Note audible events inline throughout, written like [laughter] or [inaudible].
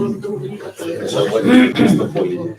So what is the point?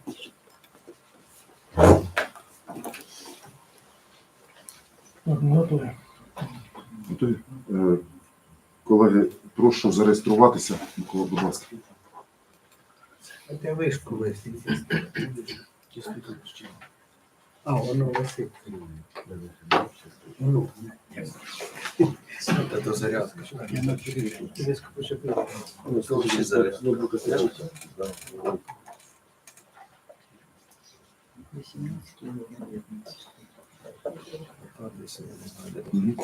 Ладно, готові. Готові? Е, Колеги, прошу зареєструватися. Микола, будь ласка. Це вишку висить. А, воно висить. Ну, Это зарядка. я на вишку. Зарядка. Мгм.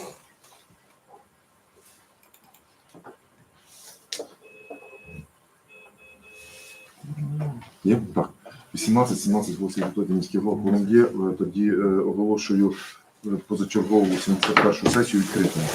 Є? Так. 18-17 голосів депутатів міських голов є. Е, Тоді е, оголошую е, позачергову 71 сесію відкритою.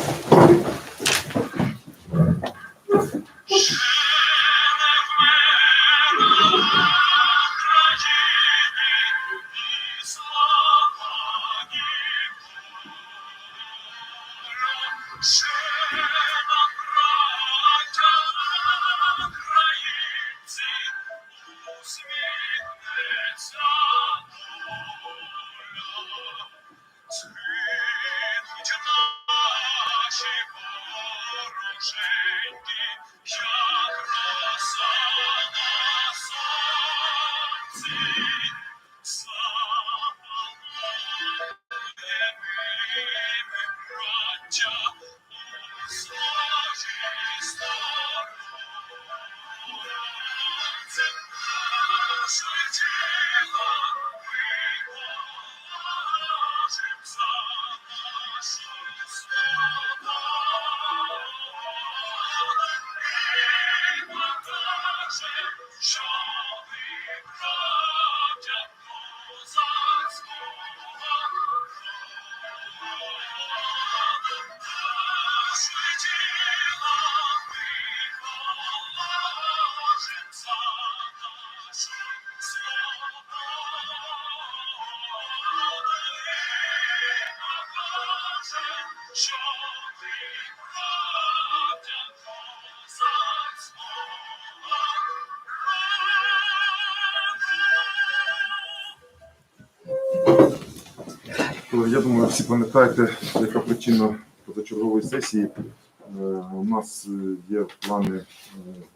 Я думаю, всі пам'ятаєте, яка причина позачергової сесії. Е, У нас е, є плани е,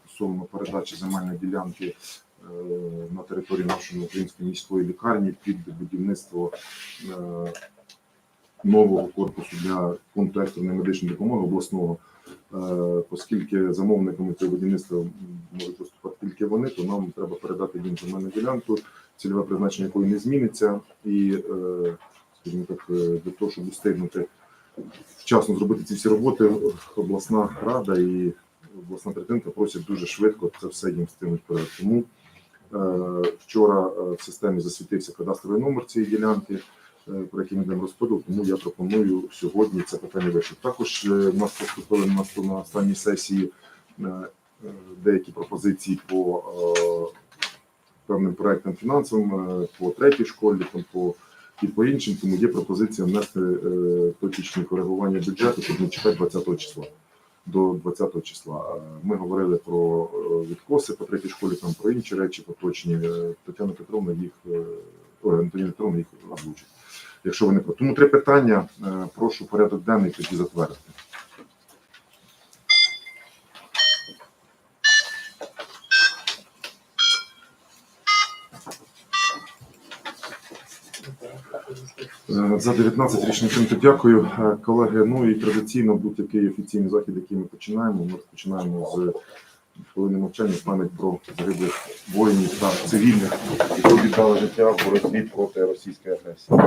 стосовно передачі земельної ділянки на території нашої української міської лікарні під будівництво нового корпусу для пункту екстреної медичної допомоги обласного. Оскільки замовниками цього будівництва можуть виступати тільки вони, то нам треба передати їм земельну ділянку, цільове призначення якої не зміниться, і скажімо так, е, для того, щоб встигнути вчасно зробити ці всі роботи, обласна рада і обласна третинка просять дуже швидко це все їм встигнуть перед. Тому е, вчора е, в системі засвітився кадастровий номер цієї ділянки, про який ми йдемо розподіл, тому я пропоную сьогодні це питання вирішити. Також в нас поступили на на останній сесії деякі пропозиції по певним проектам фінансовим, по третій школі, там по і по іншим, тому є пропозиція внести е, точечні коригування бюджету, щоб не чекати 20 числа. До 20 числа. Ми говорили про е, відкоси по третій школі, там про інші речі поточні. Е, Тетяна Петровна їх ой, Антоніна Петровна їх озвучить. Якщо вони про тому три питання, прошу порядок денний тоді затвердити. За 19 річних прийнято. Дякую, Е, колеги. Ну і традиційно будь-який офіційний захід, який ми починаємо. Ми починаємо з хвилини мовчання з пам'ять про загиблих воїнів та цивільних, які віддали життя в боротьбі проти російської агресії.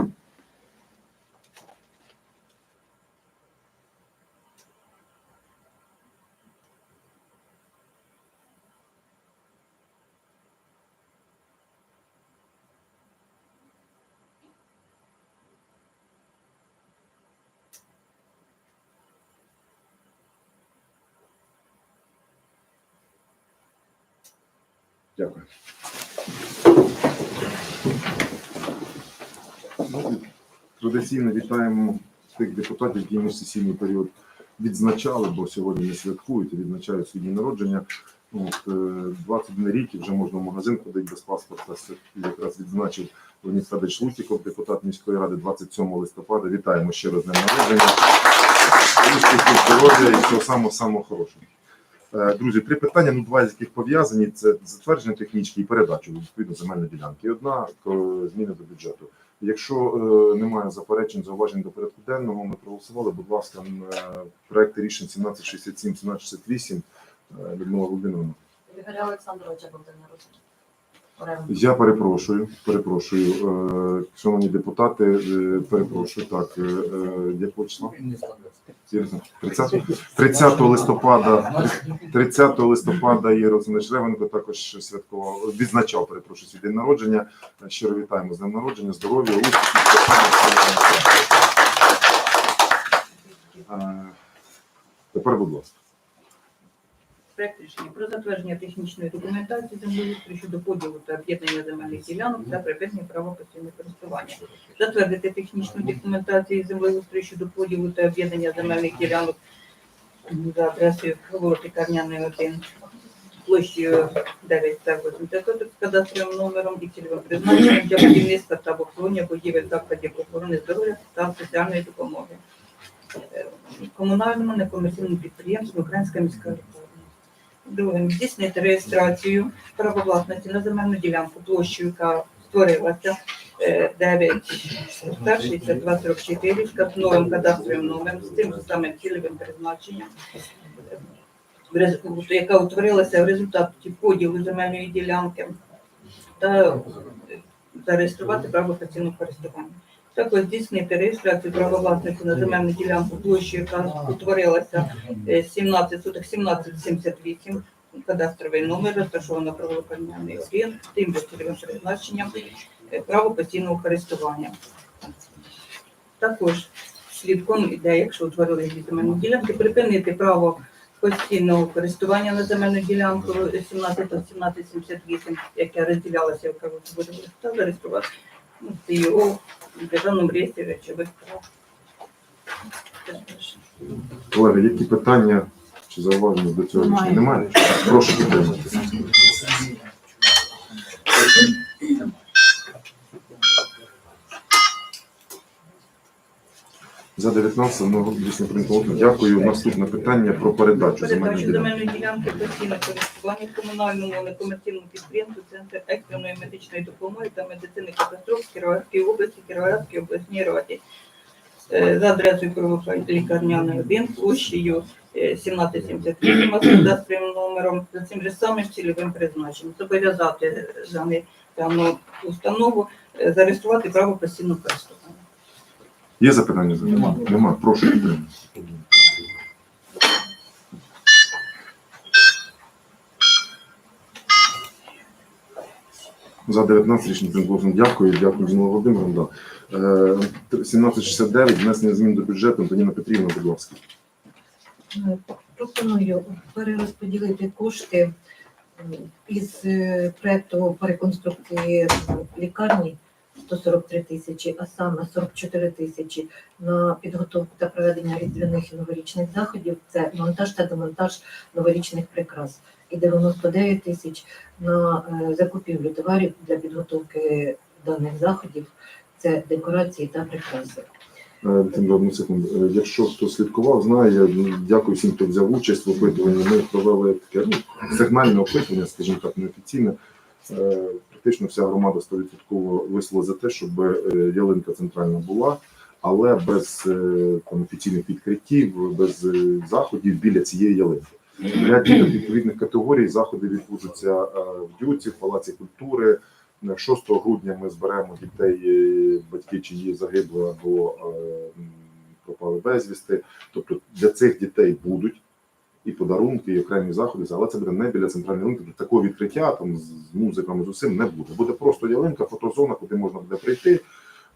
Дякую. Ну, Традиційно вітаємо тих депутатів, які ми сесійний період відзначали, бо сьогодні не святкують, відзначають свій день народження. От, е, 21 рік і вже можна в магазин ходити без паспорта. Якраз відзначив Леонід Федорович Лутіков, депутат міської ради 27 листопада. Вітаємо ще раз днем народження. Успіхів, здоров'я і всього самого самого хорошого. Е, Друзі, три питання, ну два з яких пов'язані: це затвердження технічки і передачу відповідно земельної ділянки. І одна е, зміни до бюджету. Якщо е, немає заперечень, зауважень до порядку денного, ми проголосували. Будь ласка, проекти рішень 1767, 1768. Е, Людмила Володимировна. Ігоря Олександровича Богдана. Орем. Я перепрошую, перепрошую, е, шановні депутати, е, перепрошую, так, е, е, не складався. 30, 30 листопада 30 листопада Ігор Олександрович Ревенко також святкував, відзначав, перепрошую, свій день народження. Щиро вітаємо з днем народження, здоров'я, успіхів. Е, Тепер, будь ласка. Проект рішення про затвердження технічної документації землеустрою щодо поділу та об'єднання земельних ділянок та припинення права постійного користування. Затвердити технічну документацію землеустрою щодо поділу та об'єднання земельних ділянок за адресою вулиці Карняної 1 площею 9 та 80 з кадастровим номером і цільовим призначенням для будівництва та обслуговування будівель закладів охорони здоров'я та соціальної допомоги. Е, Комунальному некомерційному підприємству Українська міська лікарня. Другим здійснити реєстрацію права власності на земельну ділянку площею, яка створилася е, 9 62 44 з новим кадастровим номером, з тим самим цільовим призначенням, е, яка утворилася в результаті поділу земельної ділянки, та е, зареєструвати право постійного користування. Також здійснити реєстрацію права на земельну ділянку площею, яка утворилася е, 17 суток 1778 кадастровий номер, розташовано правоохоронний об'єкт, тим цільовим призначенням, е, право постійного користування. Також слідком іде, якщо утворили земельні ділянки, припинити право постійного користування на земельну ділянку 17-1778, яке розділялося в правовому та зареєструвати. ну, це його в державному реєстрі речових прав. Колеги, які питання чи зауваження до цього рішення? Немає? Прошу підтримати. За 19 много дійсно прийнято. Дякую. Наступне питання про передачу Передачу земельної ділянки постійно користування комунальному некомерційному підприємству Центр екстреної медичної допомоги та медицини катастроф в Кіровоградській області, Кіровоградській обласній раді. Е, За адресою лікарняної 1 площею е, 1778 з кадастровим номером за цим же самим цільовим призначенням. Зобов'язати дану- дану установу е, зареєструвати право постійного користування. Є запитання? Нема. Нема. Прошу підтримати. За 19 річних прийнято. Дякую. Дякую. Да. Е, 1769, внесення змін до бюджету. Антоніна Петрівна, будь ласка. Е, Пропоную перерозподілити кошти із е, проекту по реконструкції лікарні 143 тисячі, а саме 44 тисячі на підготовку та проведення різдвяних і новорічних заходів. Це монтаж та демонтаж новорічних прикрас. І 99 тисяч на е, закупівлю товарів для підготовки даних заходів. Це декорації та прикраси. Е, одну секунду. Е, Якщо хто слідкував, знає, дякую всім, хто взяв участь в опитуванні. Ми провели таке ну, сигнальне опитування, скажімо так, неофіційне. Е, Практично вся громада 100% висловила за те, щоб е, ялинка центральна була, але без е, там, офіційних відкриттів, без заходів біля цієї ялинки. В відповідних категорій заходи відбудуться в Дюці, в Палаці культури. Е, 6 грудня ми зберемо дітей, батьки чиї загибли або пропали безвісти. Тобто для цих дітей будуть і подарунки, і окремі заходи, але це буде не біля центральної ялинки. Такого відкриття там з музиками з усім не буде. Буде просто ялинка, фотозона, куди можна буде прийти.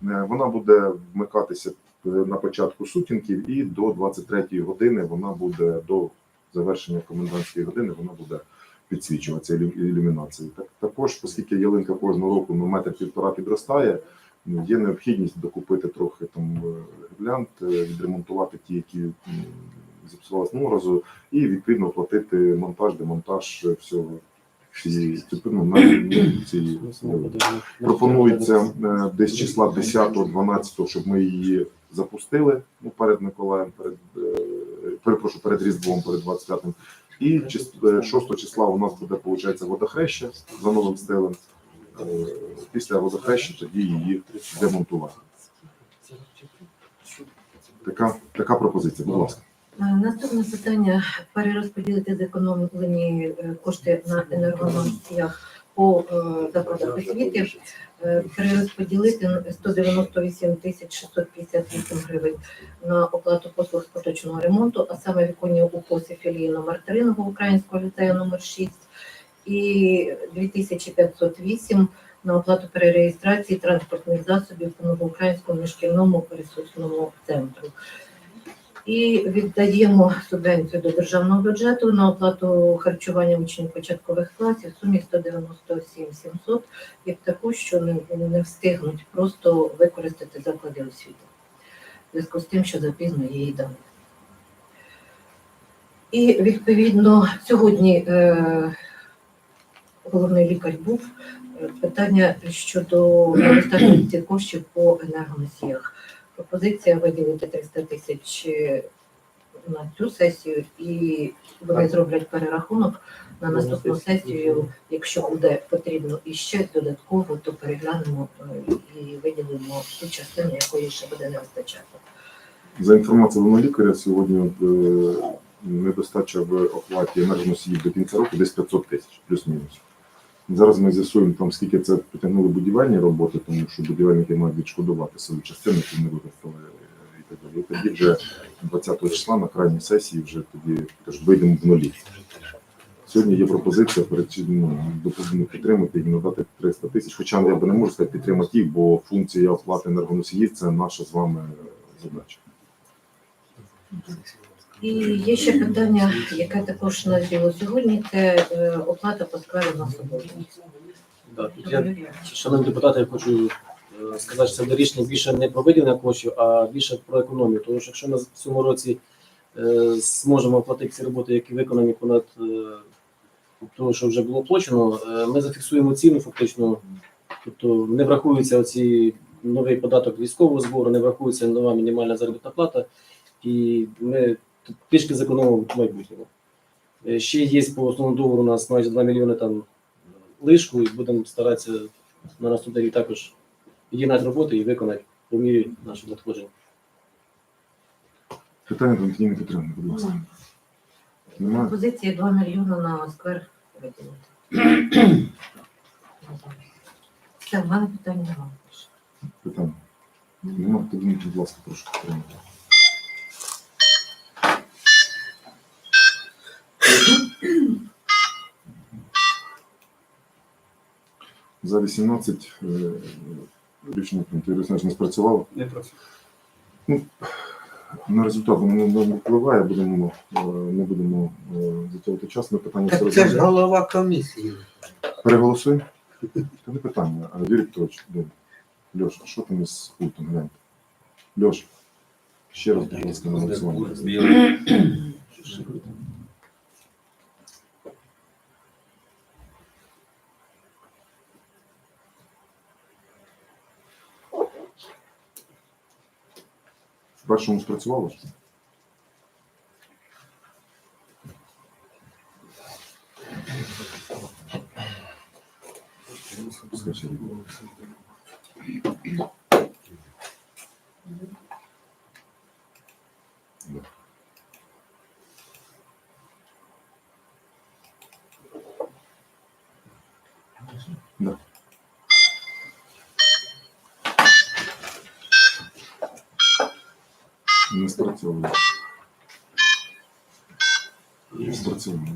Е, Вона буде вмикатися е, на початку сутінків, і до 23-ї години вона буде до завершення комендантської години. Вона буде підсвічуватися ілюмінацією. Так також, оскільки ялинка кожного року на метр півтора підростає, ну, є необхідність докупити трохи там е, гірлянд, відремонтувати ті, які м, зіпсувалися разу, і відповідно оплатити монтаж, демонтаж е, всього цієї ну, ялинки. Пропонується е, десь числа 10-12, щоб ми її запустили ну, перед Миколаєм, перед е, перепрошую, перед Різдвом, перед 25-м. І чис- е, 6 числа у нас буде, виходить, водохреща за новим стилем. Після водохреща тоді її демонтувати. Така, така пропозиція, будь ласка. Е, Наступне питання перерозподілити зекономлені е, кошти на енергоносіях по е, закладах освіти, перерозподілити 198 тисяч 658 гривень на оплату послуг з поточного ремонту, а саме віконні укоси філії номер 3 Новоукраїнського ліцею номер 6 і 2508 на оплату перереєстрації транспортних засобів по Новоукраїнському міжшкільному ресурсному центру. І віддаємо субвенцію до державного бюджету на оплату харчування учнів початкових класів в сумі 197 700, як таку, що не, не встигнуть просто використати заклади освіти. В зв'язку з тим, що запізно її дали. І відповідно сьогодні е, головний лікар був е, питання щодо недостатності коштів по енергоносіях. Пропозиція виділити 300 тисяч е, на цю сесію, і вони зроблять перерахунок на наступну сесію. Якщо буде потрібно іще додатково, то переглянемо е, і виділимо ту частину, якої ще буде не вистачати. За інформацією головного лікаря, сьогодні е, недостача в оплаті енергоносіїв до кінця року десь 500 тисяч, плюс-мінус. Зараз ми з'ясуємо, там, скільки це потягнули будівельні роботи, тому що будівельники мають відшкодувати свою частину, яку не використали е, і так далі. І тоді вже 20 числа на крайній сесії вже тоді теж вийдемо в нулі. Сьогодні є пропозиція ну, допомогти підтримати і надати 300 тисяч. Хоча я би не можу сказати підтримати їх, бо функція оплати енергоносіїв це наша з вами задача. І є ще питання, яке також назріло сьогодні, це е, оплата по на тут я, шановні депутати, я хочу е, сказати, що це рішення більше не про виділення коштів, а більше про економію. Тому що якщо ми в цьому році е, зможемо оплатити ці роботи, які виконані понад того, що вже було оплачено, ми зафіксуємо ціну фактично. Тобто не врахується оці новий податок військового збору, не врахується нова мінімальна заробітна плата, і ми трішки зекономимо в майбутньому. Е, Ще є по основному договору у нас майже 2 мільйони там лишку, і будемо старатися на наступний рік також підігнати роботи і виконати по мірі наших надходжень. Питання до Антоніни Петрівни, будь ласка. Немає? Пропозиція 2 мільйони на сквер виділити. Все, в мене питань немає. Питання. Немає, тоді, будь ласка, прошу підтримати. За 18 е, рішення. Не спрацювало. Не працює. На результат воно не впливає, будемо, е, не будемо е, затягувати час. Ми питання Так це ж голова комісії. Переголосуємо? Це не питання. А, Юрій Петрович. Льош, що там із пультом? Гляньте. Льош, ще раз, будь ласка, на голосування. В першому спрацювало ж? Скажіть. Да. Не спрацьовує. Спрацьовує.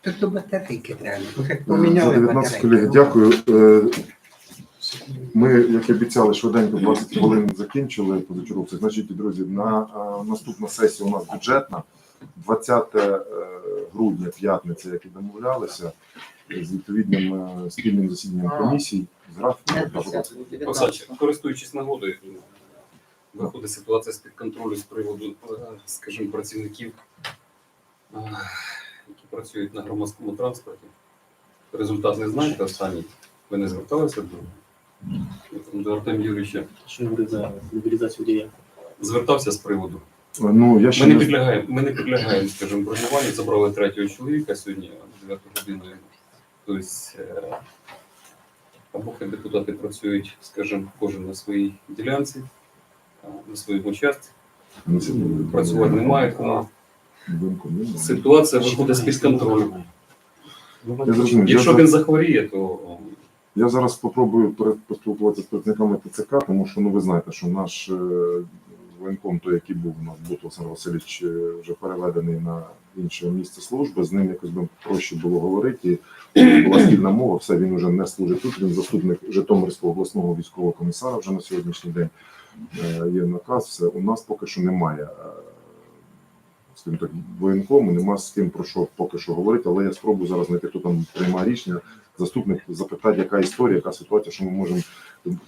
Тут до батарейки треба. Вже За поміняли 19 батарейки. дякую. Е, Ми, як і обіцяли, швиденько 20 хвилин закінчили позачерговці. Значить, друзі, на е, наступна сесія у нас бюджетна. 20 е, грудня, п'ятниця, як і домовлялися, з відповідним е, спільним засіданням комісій. З графіком. Олександр, користуючись нагодою, виходить ситуація з-під контролю з приводу, е, скажімо, працівників, е, які працюють на громадському транспорті. Результат не знаєте останній? Ви не зверталися до, до Артема Юрійовича? Що говорить за мобілізацію дія? Звертався з приводу. Ну, я ще Ми не не підлягаємо, ми не підлягаємо, скажімо, бронюванню. Забрали третього чоловіка сьогодні, 9 годиною. Тобто, е, або хай депутати працюють, скажімо, кожен на своїй ділянці, на своєму участці. не сидів. Працювати немає кому. Думку немає. Ситуація виходить з-під контролю. Я зрозумів. Якщо він захворіє, то Я зараз спробую поспілкуватися з працівниками ТЦК, тому що ну ви знаєте, що наш е, воєнком, той, який був у нас, Олександр Васильович, е, вже переведений на інше місце служби. З ним якось би проще було говорити. І була спільна мова, все він вже не служить тут. Він заступник Житомирського обласного військового комісара вже на сьогоднішній день. Е, Є наказ. Все у нас поки що немає. Скажімо так, воєнкому, нема з ким про що поки що говорити, але я спробую зараз знайти, хто там приймає рішення заступник запитати, яка історія, яка ситуація, що ми можемо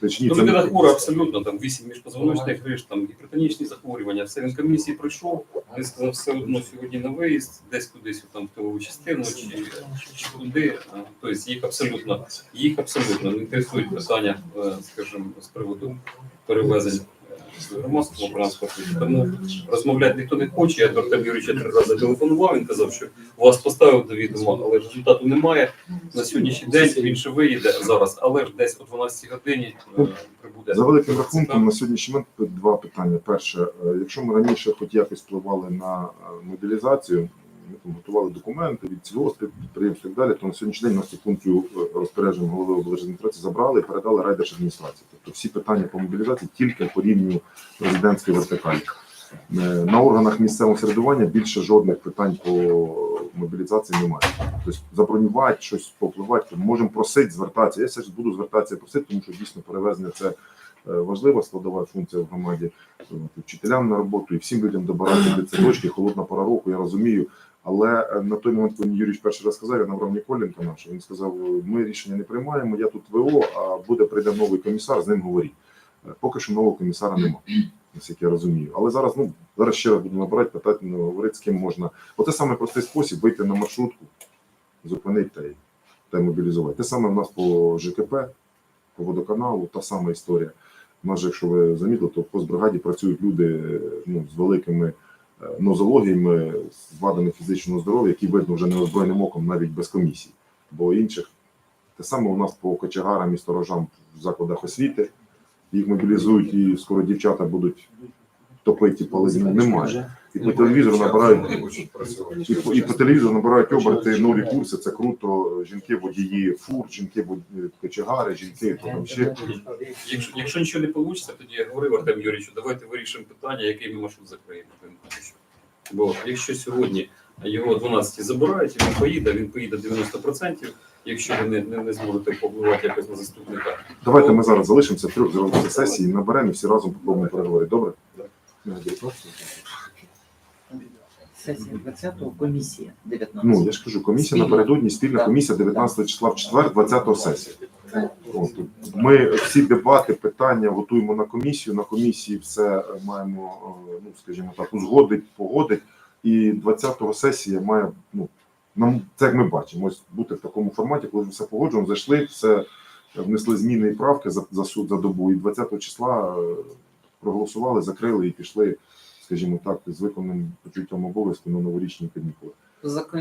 точніше. то людина хвора абсолютно, там вісім міжпозвоночних гриж, там гіпертонічні захворювання, все він комісії пройшов, він сказав, все одно сьогодні на виїзд, десь кудись там в тилову частину чи, чи куди. Тобто їх абсолютно, їх абсолютно не інтересують питання, е, скажімо, з приводу перевезень громадського транспорту. Тому розмовляти ніхто не хоче. Я до Артема Юрійовича три рази телефонував, він казав, що вас поставив до відома, але результату немає. На сьогоднішній день він ще виїде зараз, але ж десь о 12 годині е, прибуде. За великим рахунком на сьогоднішній момент два питання. Перше, е, якщо ми раніше хоч якось впливали на е, мобілізацію, ми там готували документи від цього підприємств і так далі, то на сьогоднішній день у нас е, розпорядження голови облдержадміністрації забрали і передали райдержадміністрації. Тобто всі питання по мобілізації тільки по рівню президентської вертикалі. Е, На органах місцевого середування більше жодних питань по мобілізації немає. Тобто забронювати щось попливати, можемо просити звертатися. Я зараз буду звертатися просити, тому що дійсно перевезення це е, важлива складова функція в громаді. Вчителям на роботу і всім людям добирати дитсадочки, холодна пора року, я розумію. Але е, на той момент, коли Юрійович перший раз сказав, я набрав Ніколенка наш, він сказав: ми рішення не приймаємо, я тут ВО, а буде прийде новий комісар, з ним говоріть. Е, Поки що нового комісара немає, наскільки я розумію. Але зараз, ну зараз ще раз буду набирати, питати, ну, говорити, з ким можна. Оце саме простий спосіб вийти на маршрутку, зупинити та й, та й мобілізувати. Те саме в нас по ЖКП, по водоканалу, та сама історія. У нас же, якщо ви замітили, то в постбригаді працюють люди е, ну, з великими нозологіями, з вадами фізичного здоров'я, які видно вже неозброєним оком навіть без комісій. Бо інших те саме у нас по кочегарам і сторожам в закладах освіти. Їх мобілізують і скоро дівчата будуть топити палити. Немає. І по телевізору набирають і по, і по телевізору набирають оберти нові курси. Це круто. Жінки водії фур, жінки вод- кочегари, жінки то там ще. Якщо, якщо нічого не вийде, тоді я говорив Артем Юрійовичу, давайте вирішимо питання, який ми маршрут закриємо. Бо якщо сьогодні його о 12 забирають, і він поїде, він поїде 90%, якщо ви не, не, не зможете повпливати якось на заступника. Давайте ми зараз залишимося трьох зробимо сесії, наберемо і всі разом попробуємо переговорити. Добре? Сесія 20-го, комісія 19. Ну я ж кажу, комісія напередодні спільна комісія 19 числа в четвер, 20 сесія. От, ми всі дебати, питання готуємо на комісію. На комісії все е, маємо, е, ну скажімо так, узгодить, погодить. І 20-го сесія має, ну нам це як ми бачимо, ось бути в такому форматі, коли ми все погоджуємо, зайшли, все е, внесли зміни і правки за, за суд за добу. І 20 числа е, проголосували, закрили і пішли, скажімо так, з виконаним почуттям обов'язку на новорічні канікули.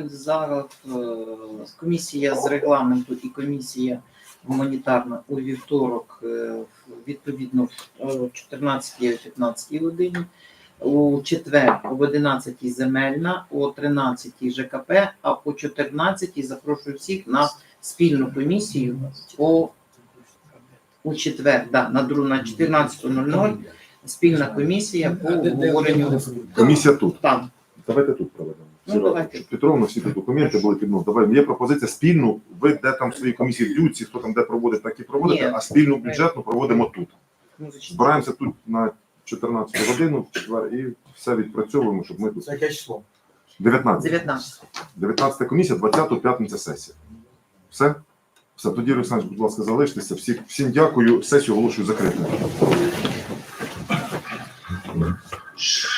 Зараз е, комісія з регламенту і комісія гуманітарна у вівторок, е, відповідно, о 14-15 годині. У четвер об 11 земельна, о 13 ЖКП, а о 14 запрошую всіх на спільну комісію по у четвер, да, на 14.00 спільна комісія по обговоренню Комісія тут. там. Давайте тут проведемо. Ну, давайте. Щоб Петровна, всі тут документи були під ну, Давай, є пропозиція спільну. Ви де там свої комісії дються, хто там де проводить, так і проводите, Ні. а спільну бюджетну проводимо тут. Ну. Збираємося тут на 14 годину в четвер і все відпрацьовуємо, щоб ми тут. Яке число? 19. 19. 19 комісія, 20 п'ятниця сесія. Все? Все, тоді, Олександр, будь ласка, залиштеся. Всіх, всім дякую. Сесію оголошую закритою. much. [laughs]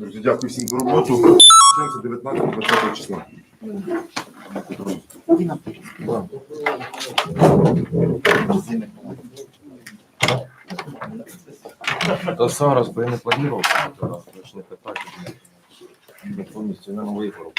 Друзі, дякую всім за роботу. Зустрічаємося 19-20 числа. Та зараз би я не планував, то не питати. Повністю новий вибору.